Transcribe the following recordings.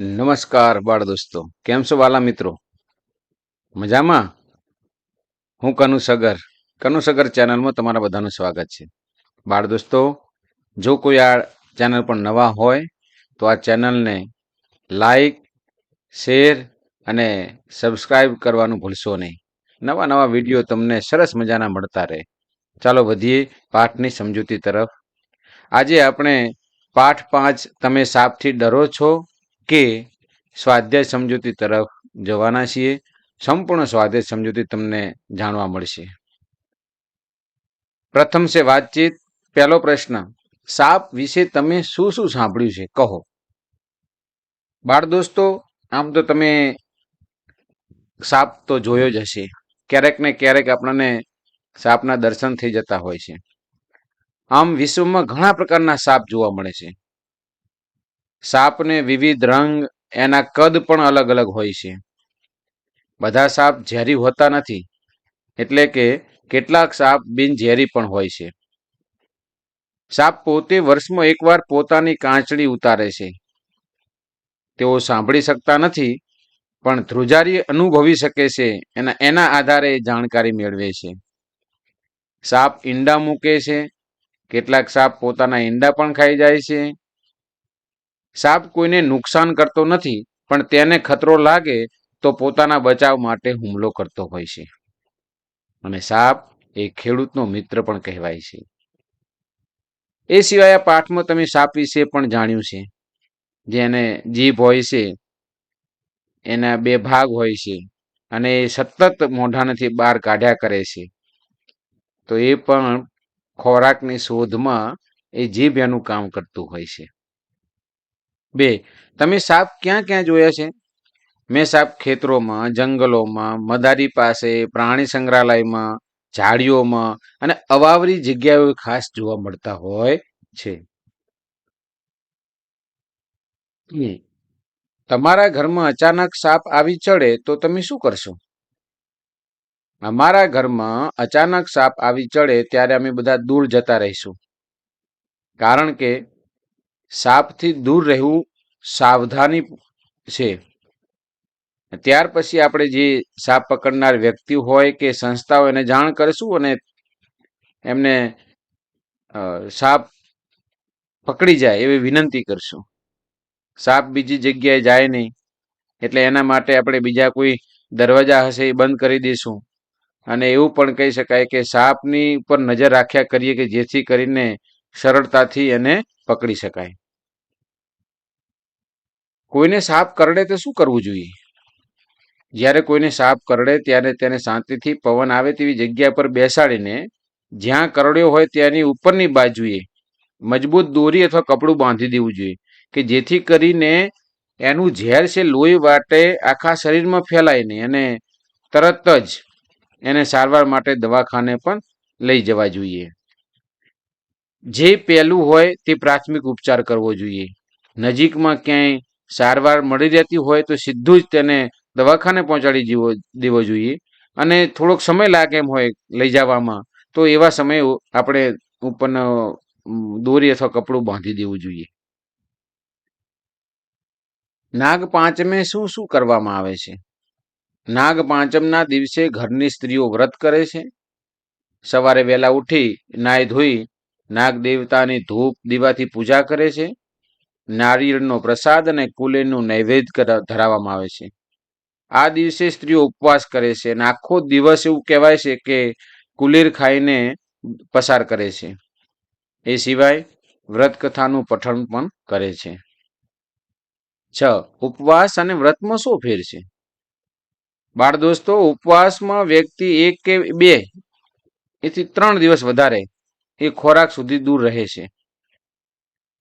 નમસ્કાર બાળ દોસ્તો. કેમ છો વાલા મિત્રો? મજામાં? હું કનુ સગર. કનુ સગર ચેનલમાં તમારા બધાનું સ્વાગત છે. બાળ દોસ્તો, જો કોઈ આ ચેનલ પર નવા હોય, તો આ ચેનલને લાઈક, શેર અને સબસ્ક્રાઈબ કરવાનું ભૂલશો નહીં. નવા નવા વીડિયો તમને સરસ મજાના મળતા રહે. ચાલો વધીએ પાઠની સમજૂતી તરફ. આજે આપણે પાઠ પાંચ, તમે સાપથી ડરો છો કે સ્વાધ્યાય સમજૂતી તરફ જવાના છીએ. સંપૂર્ણ સ્વાધ્યાય સમજૂતી તમને જાણવા મળશે. પ્રથમ છે વાતચીત. પહેલો પ્રશ્ન, સાપ વિશે તમે શું શું સાંભળ્યું છે? કહો. બાળ દોસ્તો, આમ તો તમે સાપ તો જોયો જ હશે. ક્યારેક ને ક્યારેક આપણને સાપના દર્શન થઈ જતા હોય છે. આમ વિશ્વમાં ઘણા પ્રકારના સાપ જોવા મળે છે. સાપને વિવિધ રંગ, એના કદ પણ અલગ અલગ હોય છે. બધા સાપ ઝેરી હોતા નથી, એટલે કે કેટલાક સાપ બિનઝેરી પણ હોય છે. સાપ પોતે વર્ષમાં એકવાર પોતાની કાંચડી ઉતારે છે. તેઓ સાંભળી શકતા નથી, પણ ધ્રુજારી અનુભવી શકે છે એના એના આધારે જાણકારી મેળવે છે. સાપ ઈંડા મૂકે છે, કેટલાક સાપ પોતાના ઈંડા પણ ખાઈ જાય છે સાપ કોઈને નુકસાન કરતો નથી, પણ તેને ખતરો લાગે તો પોતાના બચાવ માટે હુમલો કરતો હોય છે. અને સાપ એ ખેડૂતનો મિત્ર પણ કહેવાય છે. એ સિવાય આ પાઠમાં તમે સાપ વિશે પણ જાણ્યું છે. જેને જીભ હોય છે, એના બે ભાગ હોય છે, અને એ સતત મોઢાનાથી બહાર કાઢ્યા કરે છે. તો એ પણ ખોરાકની શોધમાં એ જીભ એનું કામ કરતું હોય છે. બે, તમે સાપ ક્યાં ક્યાં જોયા છે? મેં સાપ ખેતરોમાં, જંગલોમાં, મદારી પાસે, પ્રાણી સંગ્રહાલયમાં, ઝાડીઓમાં અને અવાવરી જગ્યાઓ ખાસ જોવા મળતા હોય છે. તમારા ઘરમાં અચાનક સાપ આવી ચડે તો તમે શું કરશો? અમારા ઘરમાં અચાનક સાપ આવી ચડે ત્યારે અમે બધા દૂર જતા રહીશું. કારણ કે સાપથી દૂર રહેવું સાવધાની છે. ત્યાર પછી આપણે જે સાપ પકડનાર વ્યક્તિ હોય કે સંસ્થાઓ એને જાણ કરીશું અને એમને સાપ પકડી જાય એવી વિનંતી કરશું. સાપ બીજી જગ્યાએ જાય નહીં, એટલે એના માટે આપણે બીજા કોઈ દરવાજા હશે એ બંધ કરી દઈશું. અને એવું પણ કહી શકાય કે સાપની ઉપર નજર રાખ્યા કરીએ કે જેથી કરીને સરળતાથી એને પકડી શકાય. કોઈને સાપ કરડે તો શું કરવું જોઈએ? જ્યારે કોઈને સાપ કરડે ત્યારે તેને શાંતિથી પવન આવે તેવી જગ્યા પર બેસાડીને જ્યાં કરડ્યો હોય ત્યાંની ઉપરની બાજુએ મજબૂત દોરી અથવા કપડું બાંધી દેવું જોઈએ કે જેથી કરીને એનું ઝેર છે લોહી વાટે આખા શરીરમાં ફેલાય નહીં અને તરત જ એને સારવાર માટે દવાખાને પણ લઈ જવા જોઈએ. જે પહેલું હોય તે પ્રાથમિક ઉપચાર કરવો જોઈએ. નજીકમાં ક્યાંય સારવાર મળી રહેતી હોય તો સીધું જ તેને દવાખાને પહોંચાડી દેવો દેવો જોઈએ. અને થોડોક સમય લાગે એમ હોય લઈ જવામાં, તો એવા સમયે આપણે ઉપરનો દોરી અથવા કપડું બાંધી દેવું જોઈએ. નાગ પાંચમે શું શું કરવામાં આવે છે? નાગ પાંચમના દિવસે ઘરની સ્ત્રીઓ વ્રત કરે છે. સવારે વહેલા ઉઠી નાય ધોઈ નાગ દેવતાની ધૂપ દીવાથી પૂજા કરે છે. નારિયેળનો પ્રસાદ અને કુલેરનું નૈવેદ્ય ધરાવવામાં આવે છે. આ દિવસે સ્ત્રીઓ ઉપવાસ કરે છે અને આખો દિવસ એવું કહેવાય છે કે કુલેર ખાઈને પસાર કરે છે. એ સિવાય વ્રત કથાનું પઠન પણ કરે છે. છ. ઉપવાસ અને વ્રતમાં શું ફેર છે? બાળ દોસ્તો, ઉપવાસમાં વ્યક્તિ એક કે બે, એથી ત્રણ દિવસ વધારે એ ખોરાક સુધી દૂર રહે છે.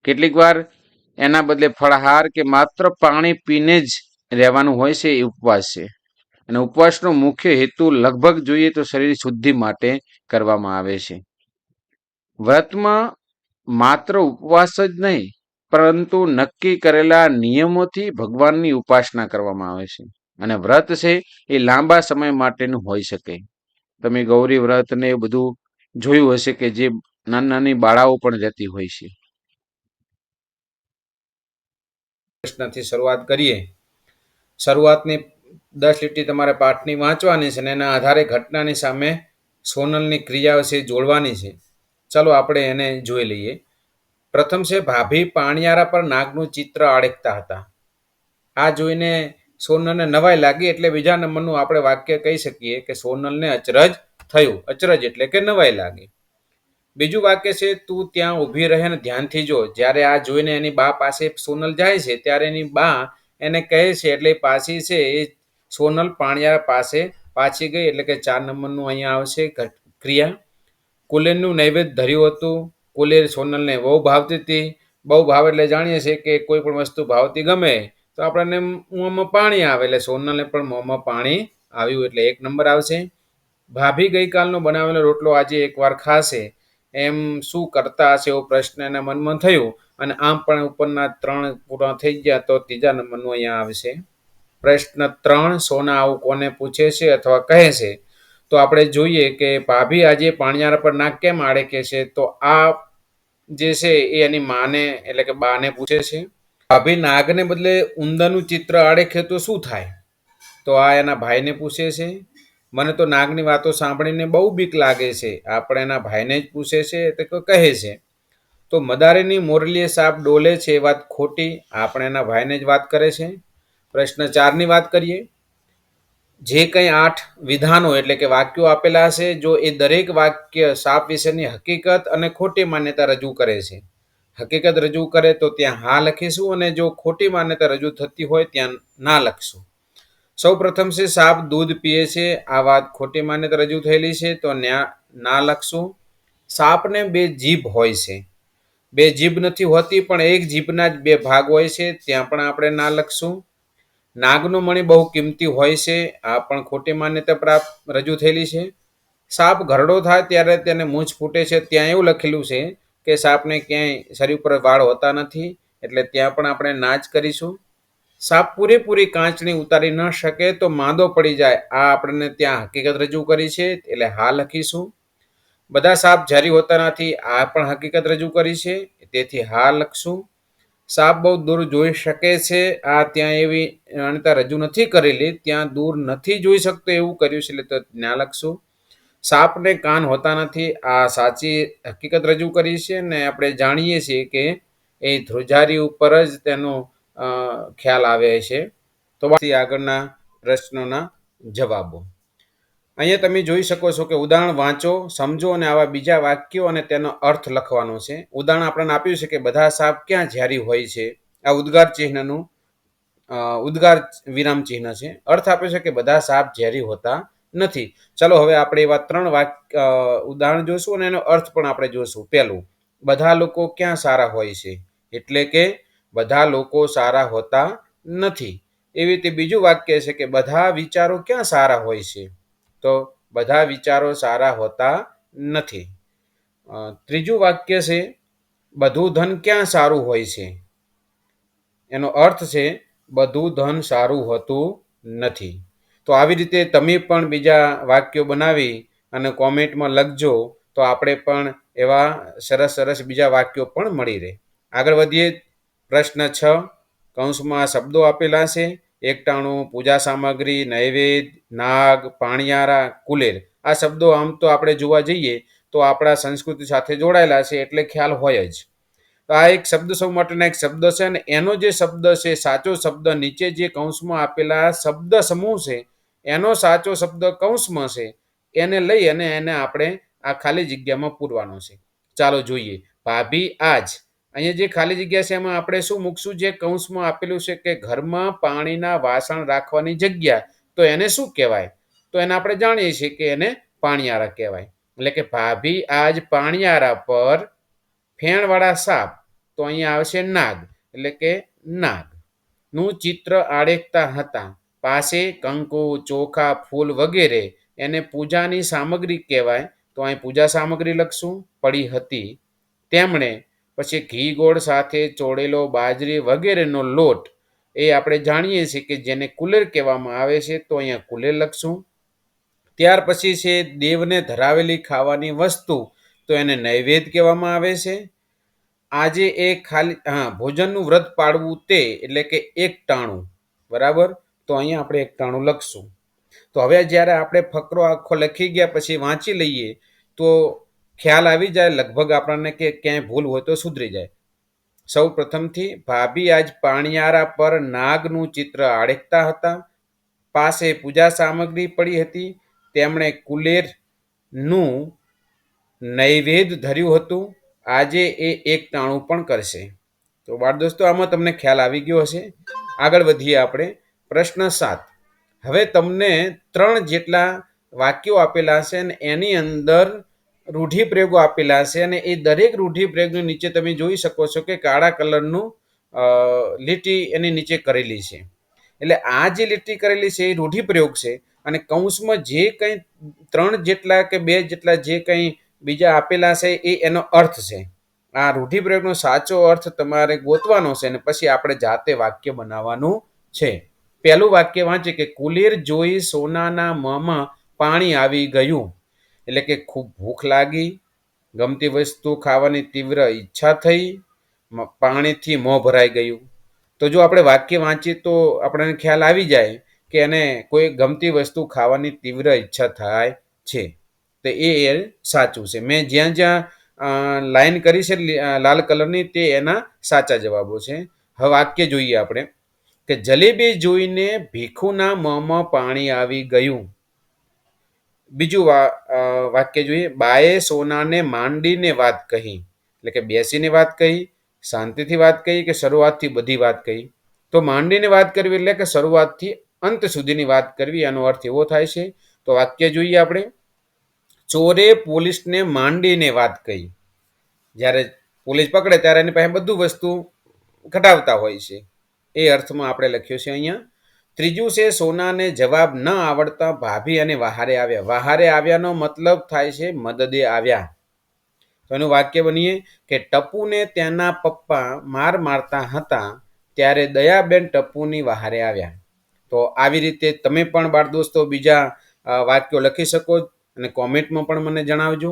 કેટલીક વાર એના બદલે ફળહાર કે માત્ર પાણી પીને જ રહેવાનું હોય છે એ ઉપવાસ છે. અને ઉપવાસનો મુખ્ય હેતુ લગભગ જોઈએ તો શરીર શુદ્ધિ માટે કરવામાં આવે છે. વ્રતમાં માત્ર ઉપવાસ જ નહીં, પરંતુ નક્કી કરેલા નિયમોથી ભગવાનની ઉપાસના કરવામાં આવે છે. અને વ્રત છે એ લાંબા સમય માટેનું હોઈ શકે. તમે ગૌરી વ્રત ને બધું જોયું હશે કે જે નાની નાની બાળાઓ પણ જતી હોય છે. પ્રશ્નથી શરૂઆત કરીએ. શરૂઆતની દસ લીટી તમારે પાઠની વાંચવાની છે અને એના આધારે ઘટનાની સામે સોનલની ક્રિયાઓ છે જોડવાની છે. ચાલો આપણે એને જોઈ લઈએ. પ્રથમ છે, ભાભી પાણિયારા પર નાગનું ચિત્ર આડેકતા હતા. આ જોઈને સોનલને નવાઈ લાગી એટલે બીજા નંબરનું આપણે વાક્ય કહી શકીએ કે સોનલને અચરજ થયું. અચરજ એટલે કે નવાઈ લાગી. બીજું વાક્ય છે, તું ત્યાં ઊભી રહે ને ધ્યાનથી જો. જ્યારે આ જોઈને એની બા પાસે સોનલ જાય છે, ત્યારે એની બા એને કહે છે, એટલે પાછી છે, એ સોનલ પાણિયા પાસે પાછી ગઈ, એટલે કે ચાર નંબરનું અહીંયા આવશે ક્રિયા. કુલેરનું નૈવેદ્ય ધર્યું હતું. કુલેર સોનલને બહુ ભાવતી હતી. બહુ ભાવ એટલે જાણીએ છીએ કે કોઈ પણ વસ્તુ ભાવતી ગમે. તો આપણને મોંમાં પાણી આવે, એટલે સોનલને પણ મોંમાં પાણી આવ્યું, એટલે એક નંબર આવશે. ભાભી ગઈકાલનો બનાવેલો રોટલો આજે એકવાર ખાશે. એમ શું કરતા હશે એવો પ્રશ્ન એના મનમાં થયો અને આમ પણ ઉપરના ત્રણ પૂરા થઈ ગયા તો ત્રીજા નંબરનું અહીંયા આવશે. પ્રશ્ન ત્રણ, સોના આવું કોને પૂછે છે અથવા કહે છે? તો આપણે જોઈએ કે ભાભી આજે પાણિયારા પર નાક કેમ આડે છે? તો આ જે છે એ એની માને એટલે કે બાને પૂછે છે. ભાભી નાગને બદલે ઉંદરનું ચિત્ર આડેખે તો શું થાય? તો આ એના ભાઈને પૂછે છે. મને તો નાગની વાતો સાંભળીને બહુ બીક લાગે છે. આપણે એના ભાઈને જ પૂછે છે તો કહે છે, તો મદારીની મોરલીએ સાપ ડોલે છે એ વાત ખોટી? આપણે એના ભાઈને જ વાત કરે છે? પ્રશ્ન ચારની વાત કરીએ. જે કંઈ આઠ વિધાનો એટલે કે વાક્યો આપેલા છે જો એ દરેક વાક્ય સાપ વિશેની હકીકત અને ખોટી માન્યતા રજૂ કરે છે. હકીકત રજૂ કરે તો ત્યાં હા લખીશું અને જો ખોટી માન્યતા રજૂ થતી હોય ત્યાં ના લખશું. સૌ પ્રથમ છે, સાપ દૂધ પીએ છે. આ વાત ખોટી માન્યતા રજૂ થયેલી છે, તો ના લખશું. સાપને બે જીભ હોય છે. બે જીભ નથી હોતી, પણ એક જીભના જ બે ભાગ હોય છે, ત્યાં પણ આપણે ના લખશું. નાગનો મણી બહુ કિંમતી હોય છે, આ પણ ખોટી માન્યતા પ્રાપ્ત રજૂ થયેલી છે. સાપ ઘરડો થાય ત્યારે તેને મૂંછ ફૂટે છે, ત્યાં એવું લખેલું છે કે સાપને ક્યાંય શરીર પર વાળ હોતા નથી, એટલે ત્યાં પણ આપણે ના જ કરીશું. સાપ પૂરેપૂરી કાંચની ઉતારી ન શકે તો માંદો પડી જાય. આ આપણને ત્યાં હકીકત રજૂ કરી છે, એટલે હા લખીશું. બધા સાપ ઝેરી હોતા નથી, આ પણ હકીકત રજૂ કરી છે, તેથી હા લખશું. સાપ બહુ દૂર જોઈ શકે છે, આ ત્યાં એવી માન્યતા રજૂ નથી કરેલી, ત્યાં દૂર નથી જોઈ શકતો એવું કર્યું છે, એટલે તો ત્યાં લખશું. સાપને કાન હોતા નથી, આ સાચી હકીકત રજૂ કરી છે, ને આપણે જાણીએ છીએ કે એ ધ્રુજારી ઉપર જ તેનો ખ્યાલ આવે છે. તો આગળના પ્રશ્નોના જવાબો. અહીંયા તમે જોઈ શકો છો કે ઉદાહરણ વાંચો, સમજો અને આવા બીજા વાક્યો અને તેનો અર્થ લખવાનો છે. ઉદાહરણ આપણને આપ્યું છે કે બધા સાપ ક્યાં ઝેરી હોય છે? આ ઉદ્ગાર ચિહ્નનું ઉદ્ગાર વિરામ ચિહ્ન છે. અર્થ આપ્યો છે કે બધા સાપ ઝેરી હોતા નથી. ચાલો હવે આપણે એવા ત્રણ વાક્ય ઉદાહરણ જોશું અને એનો અર્થ પણ આપણે જોશું. પહેલું, બધા લોકો ક્યાં સારા હોય છે? એટલે કે બધા લોકો સારા હોતા નથી. એવી રીતે બીજું વાક્ય છે કે બધા વિચારો ક્યાં સારા હોય છે? તો બધા વિચારો સારા હોતા નથી. ત્રીજું વાક્ય છે, બધું ધન ક્યાં સારું હોય છે? એનો અર્થ છે, બધું ધન સારું હોતું નથી. તો આવી રીતે તમે પણ બીજા વાક્યો બનાવી અને કોમેન્ટમાં લખજો, તો આપણે પણ એવા સરસ સરસ બીજા વાક્યો પણ મળી રહે. આગળ વધીએ પ્રશ્ન છ. કૌંસમાં શબ્દો આપેલા છે. એકટાણું, પૂજા સામગ્રી નૈવેદ નાગ, પાણિયારા, કુલેર. આ શબ્દો આમ તો આપણે જોવા જઈએ તો આપણા સંસ્કૃતિ સાથે જોડાયેલા છે એટલે ખ્યાલ હોય જ. તો આ એક શબ્દ સૌ માટેના એક શબ્દ છે અને એનો જે શબ્દ છે, સાચો શબ્દ નીચે જે કૌંસમાં આપેલા શબ્દ સમૂહ છે, એનો સાચો શબ્દ કૌંસમાં છે, એને લઈ અને એને આપણે આ ખાલી જગ્યામાં પૂરવાનો છે. ચાલો જોઈએ. ભાભી આજ અહીંયા જે ખાલી જગ્યા છે, એમાં આપણે શું મૂકશું? જે કૌંસમાં આપેલું છે કે ઘરમાં પાણીના વાસણ રાખવાની જગ્યા, તો એને શું કહેવાય? તો એને આપણે જાણીએ છીએ કે એને પાણીયારા કહેવાય. એટલે કે ભાભી આજ પાણીયારા પર ફેણવાળા સાપ, તો અહીંયા આવશે નાગ, એટલે કે નાગ. નું ચિત્ર આડેકતા હતા. પાસે કંકુ, ચોખા, ફૂલ વગેરે એને પૂજાની સામગ્રી કહેવાય. તો અહીં પૂજા સામગ્રી લખશું. પડી હતી. તેમણે પછી ઘી ગોળ સાથે ચોળેલો બાજરી વગેરેનો લોટ, એ આપણે જાણીએ છીએ કે જેને કુલેર કહેવામાં આવે છે, તો અહીંયા કુલેર લખશું. ત્યાર પછી છે દેવને ધરાવેલી ખાવાની વસ્તુ, તો એને નૈવેદ્ય કહેવામાં આવે છે. આજે એ ખાલી, હા, ભોજનનું વ્રત પાડવું તે, એટલે કે એક ટાણું, બરાબર? તો અહીંયા આપણે એક ટાણું લખશું. તો હવે જ્યારે આપણે ફકરો આખો લખી ગયા, પછી વાંચી લઈએ, તો ખ્યાલ આવી જાય, લગભગ આપણને કે ક્યાંય ભૂલ હોય તો સુધરી જાય. સૌ પ્રથમથી ભાભી આજ પાણિયારા પર નાગનું ચિત્ર આડેકતા હતા. પાસે પૂજા સામગ્રી પડી હતી. તેમણે કુલેરનું નૈવેદ્ય ધર્યું હતું. આજે એ એક ટાણું પણ કરશે. તો બાળ દોસ્તો, આમાં તમને ખ્યાલ આવી ગયો હશે. આગળ વધીએ આપણે. પ્રશ્ન સાત. હવે તમને ત્રણ જેટલા વાક્યો આપેલા હશે અને એની અંદર રૂઢિપ્રયોગો આપેલા હશે અને એ દરેક રૂઢિપ્રયોગની નીચે તમે જોઈ શકો છો કે કાળા કલરનું લીટી એની નીચે કરેલી છે. એટલે આ જે લીટી કરેલી છે એ રૂઢિપ્રયોગ છે અને કૌંસમાં જે કંઈ ત્રણ જેટલા કે બે જેટલા જે કંઈ બીજા આપેલા છે એ એનો અર્થ છે. આ રૂઢિપ્રયોગનો સાચો અર્થ તમારે ગોતવાનો છે અને પછી આપણે જાતે વાક્ય બનાવવાનું છે. પહેલું વાક્ય વાંચે કે, કુલેર જોઈ સોનાના મોંમાં પાણી આવી ગયું. એટલે કે ખૂબ ભૂખ લાગી, ગમતી વસ્તુ ખાવાની તીવ્ર ઈચ્છા થઈ પાણીથી મોં ભરાઈ ગયું. તો જો આપણે વાક્ય વાંચીએ તો આપણને ખ્યાલ આવી જાય કે એને કોઈ ગમતી વસ્તુ ખાવાની તીવ્ર ઈચ્છા થાય છે. તો એ સાચું છે. મેં જ્યાં જ્યાં લાઈન કરી છે લાલ કલરની તે એના સાચા જવાબો છે. હવે વાક્ય જોઈએ આપણે કે જલેબી જોઈને ભીખુના મોંમાં પાણી આવી ગયું. બીજું વાક્ય જોઈએ. બાએ સોનાને માંડીને વાત કહી. એટલે કે બેસીને વાત કહી, શાંતિથી વાત કહી કે શરૂઆતથી બધી વાત કહી. તો માંડીને વાત કરવી એટલે કે શરૂઆતથી અંત સુધીની વાત કરવી, એનો અર્થ એવો થાય છે. તો વાક્ય જોઈએ આપણે. ચોરે પોલીસને માંડીને વાત કહી. જ્યારે પોલીસ પકડે ત્યારે એની પાસે બધું વસ્તુ ઘટાવતા હોય છે. એ અર્થમાં આપણે લખ્યું છે અહીંયા. ત્રીજું છે, સોનાને જવાબ ન આવડતા ભાભી અને વહારે આવ્યા. વહારે આવ્યાનો મતલબ થાય છે, મદદે આવ્યા. તો એનું વાક્ય બનીએ કે ટપુને તેના પપ્પા માર મારતા હતા, ત્યારે દયાબેન ટપુની વહારે આવ્યા. તો આવી રીતે તમે પણ બાળ દોસ્તો બીજા વાક્યો લખી શકો અને કોમેન્ટમાં પણ મને જણાવજો.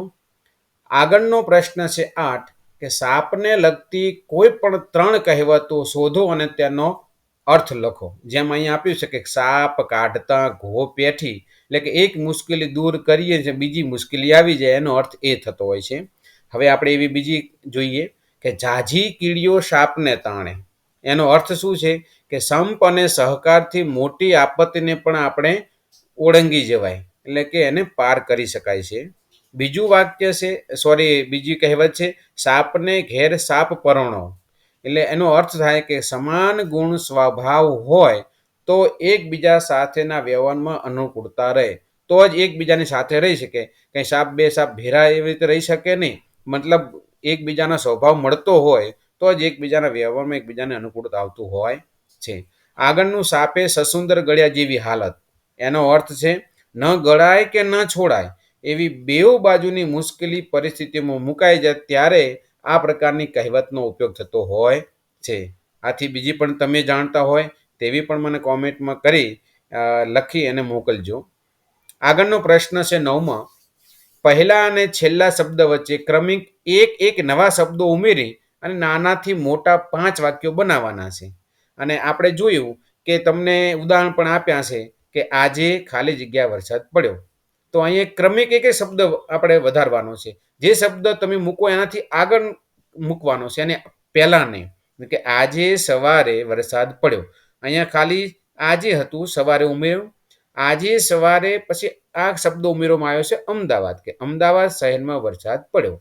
આગળનો પ્રશ્ન છે આઠ કે સાપને લગતી કોઈ પણ ત્રણ કહેવતો શોધો અને તેનો અર્થ લખો. જેમ અહીંયા આપ્યું છે કે સાપ, કાઢતા, ઘો, પેઠી, એટલે કે એક મુશ્કેલી દૂર કરીએ જે બીજી મુશ્કેલી આવી જાય, એનો અર્થ એ થતો હોય છે. હવે આપણે એવી બીજી જોઈએ કે ઝાઝી કીડીઓ સાપને તાણે. એનો અર્થ શું છે? કે સંપ અને સહકારથી મોટી આપત્તિને પણ આપણે ઓળંગી જવાય, એટલે કે એને પાર કરી શકાય છે. બીજું વાક્ય છે સોરી બીજી કહેવત છે, સાપને ઘેર સાપ પરણો. એટલે એનો અર્થ થાય કે સમાન ગુણ સ્વભાવ હોય, તો એકબીજા સાથેના વ્યવહારમાં અનુકૂળતા રહે. તો જ એકબીજાની સાથે રહી શકે. કંઈ સાપ બે સાપ ભેરા એવી રીતે રહી શકે નહીં. મતલબ એકબીજાનો સ્વભાવ મળતો હોય, તો જ એકબીજાના વ્યવહારમાં એકબીજાને અનુકૂળતા આવતું હોય છે. આગળનું સાપે સસુંદર ગળ્યા જેવી હાલત. એનો અર્થ છે, ન ગળાય કે ન છોડાય. એવી બેઉ બાજુની મુશ્કેલી પરિસ્થિતિમાં મુકાઈ જાય ત્યારે આ પ્રકારની કહેવતનો ઉપયોગ થતો હોય છે. આથી બીજી પણ તમે જાણતા હોય તેવી પણ મને કોમેન્ટમાં કરી લખી અને મોકલજો. આગળનો પ્રશ્ન છે નવમાં. પહેલા અને છેલ્લા શબ્દ વચ્ચે ક્રમિક એક એક નવા શબ્દો ઉમેરી અને નાનાથી મોટા પાંચ વાક્યો બનાવવાના છે. અને આપણે જોયું કે તમને ઉદાહરણ પણ આપ્યા છે કે આજે ખાલી જગ્યા વરસાદ પડ્યો. તો અહીંયા ક્રમિક એક શબ્દ આપણે વધારવાનો છે. જે શબ્દ તમે મૂકો એનાથી આગળ મૂકવાનો છે અને નહીં કે આજે સવારે વરસાદ પડ્યો. અહીંયા ખાલી આજે હતું, સવારે ઉમેર્યું. આજે સવારે પછી આ શબ્દ ઉમેરવામાં આવ્યો છે અમદાવાદ, કે અમદાવાદ શહેરમાં વરસાદ પડ્યો.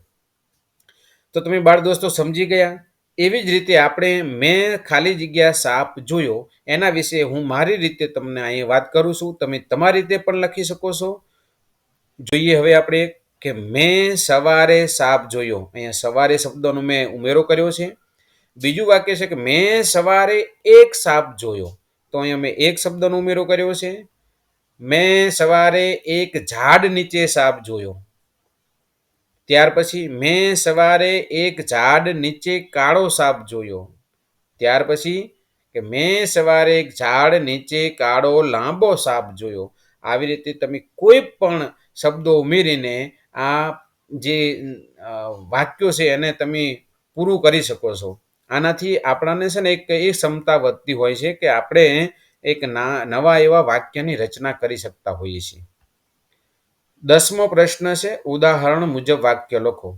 તો તમે બાળ દોસ્તો સમજી ગયા. એવી જ રીતે આપણે મેં ખાલી જગ્યા સાપ જોયો. એના વિશે હું મારી રીતે તમને અહીં વાત કરું છું. તમે તમારી રીતે પણ લખી શકો છો. જોઈએ હવે આપણે કે મેં સવારે સાપ જોયો. અહીંયા સવારે શબ્દનો મેં ઉમેરો કર્યો છે. બીજું વાક્ય છે કે મેં સવારે એક સાપ જોયો. તો અહીંયા મેં એક શબ્દનો ઉમેરો કર્યો છે. મેં સવારે એક ઝાડ નીચે સાપ જોયો. ત્યાર પછી મેં સવારે એક ઝાડ નીચે કાળો સાપ જોયો. ત્યાર પછી કે મેં સવારે એક ઝાડ નીચે કાળો લાંબો સાપ જોયો. આવી રીતે તમે કોઈ પણ શબ્દો ઉમેરીને આ જે વાક્યો છે એને તમે પૂરું કરી શકો છો. આનાથી આપણાને છે ને એક એ ક્ષમતા વધતી હોય છે કે આપણે એક નવા એવા વાક્યની રચના કરી શકતા હોઈએ છીએ. દસમો પ્રશ્ન છે, ઉદાહરણ મુજબ વાક્ય લખો.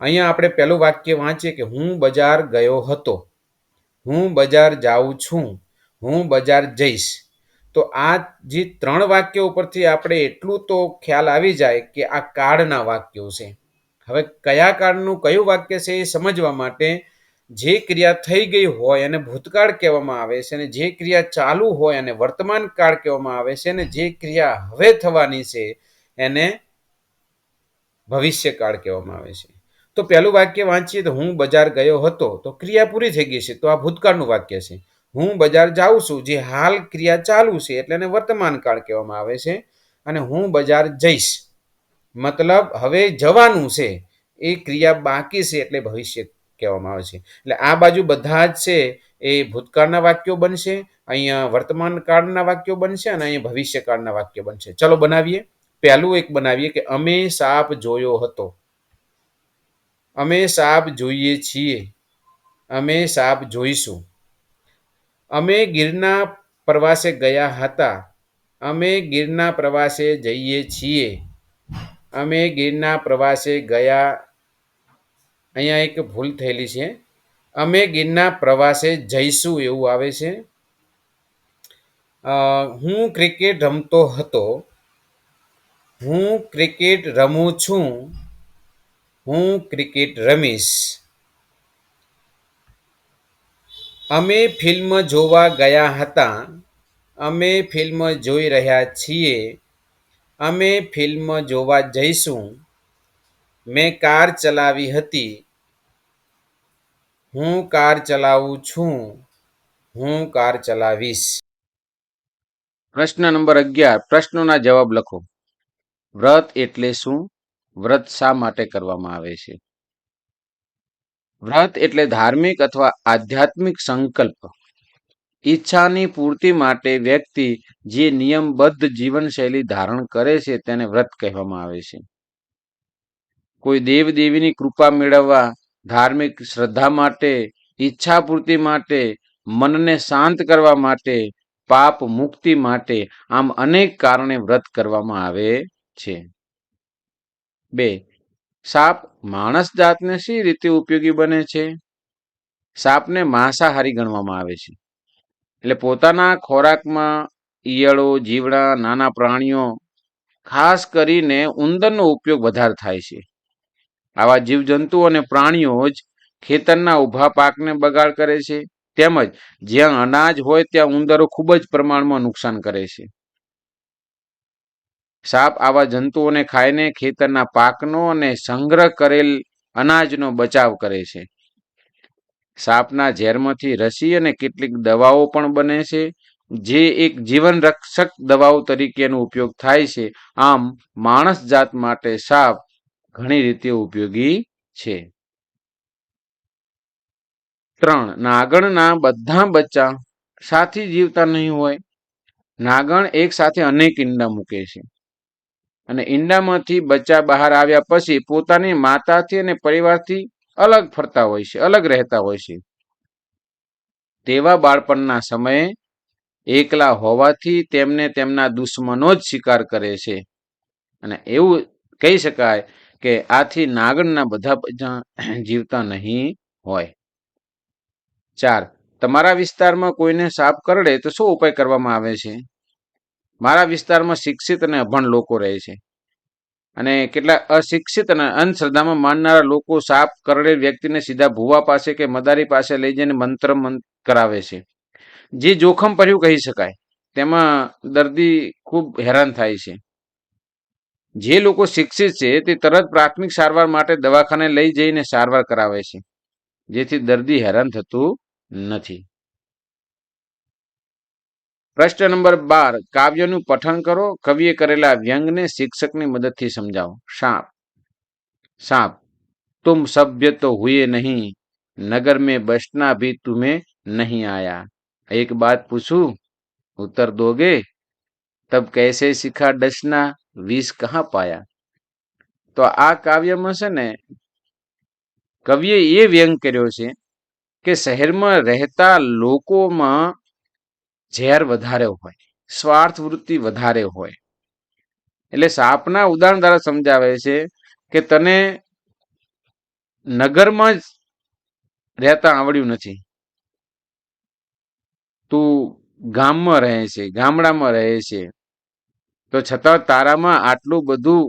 અહીંયા આપણે પહેલું વાક્ય વાંચીએ કે, હું બજાર ગયો હતો. હું બજાર જાઉં છું. હું બજાર જઈશ. તો આ જે ત્રણ વાક્યો ઉપરથી આપણે એટલું તો ખ્યાલ આવી જાય કે આ કાળના વાક્યો છે. હવે કયા કાળનું કયું વાક્ય છે એ સમજવા માટે જે ક્રિયા થઈ ગઈ હોય એને ભૂતકાળ કહેવામાં આવે છે અને જે ક્રિયા ચાલુ હોય અને વર્તમાન કાળ કહેવામાં આવે છે અને જે ક્રિયા હવે થવાની છે એને ભવિષ્યકાળ કહેવામાં આવે છે. તો પહેલું વાક્ય વાંચીએ તો હું બજાર ગયો હતો તો ક્રિયા પૂરી થઈ ગઈ છે. તો આ ભૂતકાળનું વાક્ય છે. હું બજાર જાઉં છું, જે હાલ ક્રિયા ચાલુ છે એટલે એને વર્તમાન કાળ કહેવામાં આવે છે, અને હું બજાર જઈશ. મતલબ હવે જવાનું છે, એ ક્રિયા બાકી છે એટલે ભવિષ્ય કહેવામાં આવે છે. એટલે આ બાજુ બધા જ છે, એ ભૂતકાળના વાક્યો બનશે, અહીંયા વર્તમાન કાળના વાક્યો બનશે, અને અહીંયા ભવિષ્યકાળના વાક્યો બનશે. ચલો બનાવીએ. પહેલું એક બનાવીએ કે અમે સાપ જોયો હતો. અમે સાપ જોઈએ છીએ. અમે સાપ જોઈશું. અમે ગીરના પ્રવાસે ગયા હતા. અમે ગીરના પ્રવાસે જઈએ છીએ. અમે ગીરના પ્રવાસે ગયા. અહીંયા એક ભૂલ થયેલી છે. અમે ગીરના પ્રવાસે જઈશું એવું આવે છે. હું ક્રિકેટ રમતો હતો. હું ક્રિકેટ રમું છું. હું ક્રિકેટ રમીશ. અમે ફિલ્મ જોવા ગયા હતા. અમે ફિલ્મ જોઈ રહ્યા છીએ. અમે ફિલ્મ જોવા જઈશું. મેં કાર ચલાવી હતી. હું કાર ચલાવું છું. હું કાર ચલાવીશ. પ્રશ્ન નંબર અગિયાર. પ્રશ્નોના જવાબ લખો. વ્રત એટલે શું? વ્રત શા માટે કરવામાં આવે છે? વ્રત એટલે ધાર્મિક અથવા આધ્યાત્મિક સંકલ્પ. ઈચ્છાની પૂર્તિ માટે વ્યક્તિ જે નિયમબદ્ધ જીવનશૈલી ધારણ કરે છે તેને વ્રત કહેવામાં આવે છે. કોઈ દેવ દેવીની કૃપા મેળવવા, ધાર્મિક શ્રદ્ધા માટે, ઈચ્છા પૂર્તિ માટે, મનને શાંત કરવા માટે, પાપ મુક્તિ માટે આમ અનેક કારણે વ્રત કરવામાં આવે છે. બે સાપ માણસ જાતને શી રીતે ઉપયોગી બને છે? સાપને માંસાહારી ગણવામાં આવે છે. એટલે પોતાના ખોરાકમાં ઈયળો, જીવડા, નાના પ્રાણીઓ, ખાસ કરીને ઉંદરનો ઉપયોગ વધારે થાય છે. આવા જીવજંતુ અને પ્રાણીઓ જ ખેતરના ઊભા પાકને બગાડ કરે છે. તેમજ જ્યાં અનાજ હોય ત્યાં ઉંદરો ખૂબ જ પ્રમાણમાં નુકસાન કરે છે. સાપ આવા જંતુઓને ખાઈને ખેતરના પાકનો અને સંગ્રહ કરેલ અનાજનો બચાવ કરે છે. સાપના ઝેરમાંથી રસી અને કેટલીક દવાઓ પણ બને છે, જે એક જીવન રક્ષક દવાઓ તરીકેનો ઉપયોગ થાય છે. આમ, માણસ જાત માટે સાપ ઘણી રીતે ઉપયોગી છે. ત્રણ, નાગણના બધા બચ્ચા સાથી જીવતા નહીં હોય. નાગણ એક સાથે અનેક ઈંડા મૂકે છે. અને ઈંડામાંથી બચ્ચા બહાર આવ્યા પછી પોતાની માતાથી અને પરિવારથી અલગ ફરતા હોય છે, અલગ રહેતા હોય છે. તેવા બાળપણના સમયે એકલા હોવાથી તેમને તેમના દુશ્મનો જ શિકાર કરે છે. અને એવું કહી શકાય કે આથી નાગણના બધા જીવતા નહીં હોય. ચાર, તમારા વિસ્તારમાં કોઈને સાપ કરડે તો શું ઉપાય કરવામાં આવે છે? મારા વિસ્તારમાં શિક્ષિત અને અભણ લોકો રહે છે. અને કેટલા અશિક્ષિત અને અંધશ્રદ્ધામાં માનનારા લોકો સાપ કરડેલ વ્યક્તિને સીધા ભુવા પાસે કે મદારી પાસે લઈ જઈને મંત્ર કરાવે છે. જે જોખમ ભર્યું કહી શકાય. તેમાં દર્દી ખૂબ હેરાન થાય છે. જે લોકો શિક્ષિત છે તે તરત પ્રાથમિક સારવાર માટે દવાખાને લઈ જઈને સારવાર કરાવે છે. જેથી દર્દી હેરાન થતું નથી. પ્રશ્ન નંબર બાર કાવ્યનું પઠન કરો કવિએ કરેલા વ્યંગને શિક્ષકની મદદથી સમજાવો સાપ સાપ तुम सभ्य तो हुए नहीं नगर में बसना भी तुम्हें नहीं आया एक बात पूछूं उत्तर दोगे तब कैसे सीखा डसना विष कहाँ पाया તો આ કાવ્યમાં છે ને કવિએ એ વ્યંગ કર્યો છે કે શહેરમાં રહેતા લોકોમાં ઝેર વધારે હોય, સ્વાર્થ વૃત્તિ વધારે હોય. એટલે સાપના ઉદાહરણ દ્વારા સમજાવે છે કે તને નગરમાં જ રહેતા આવડ્યું નથી. તું ગામમાં રહે છે, ગામડામાં રહે છે. તો છતાં તારામાં આટલું બધું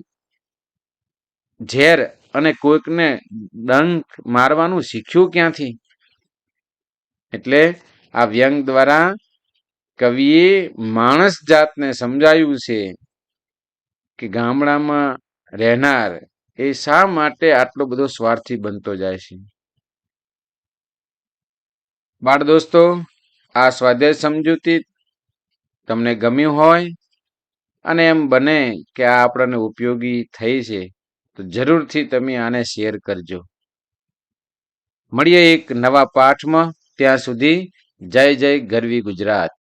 ઝેર અને કોઈકને ડંખ મારવાનું શીખ્યું ક્યાંથી? એટલે આ વ્યંગ દ્વારા કવિએ માણસ જાતને સમજાયું છે કે ગામડામાં રહેનાર એ શા માટે આટલો બધો સ્વાર્થી બનતો જાય છે? બાળ દોસ્તો, આ સ્વાધ્યાય સમજૂતી તમને ગમ્યું હોય અને એમ બને કે આ આપણને ઉપયોગી થઈ છે, તો જરૂરથી તમે આને શેર કરજો. મળીએ એક નવા પાઠમાં, ત્યાં સુધી જય જય ગરવી ગુજરાત.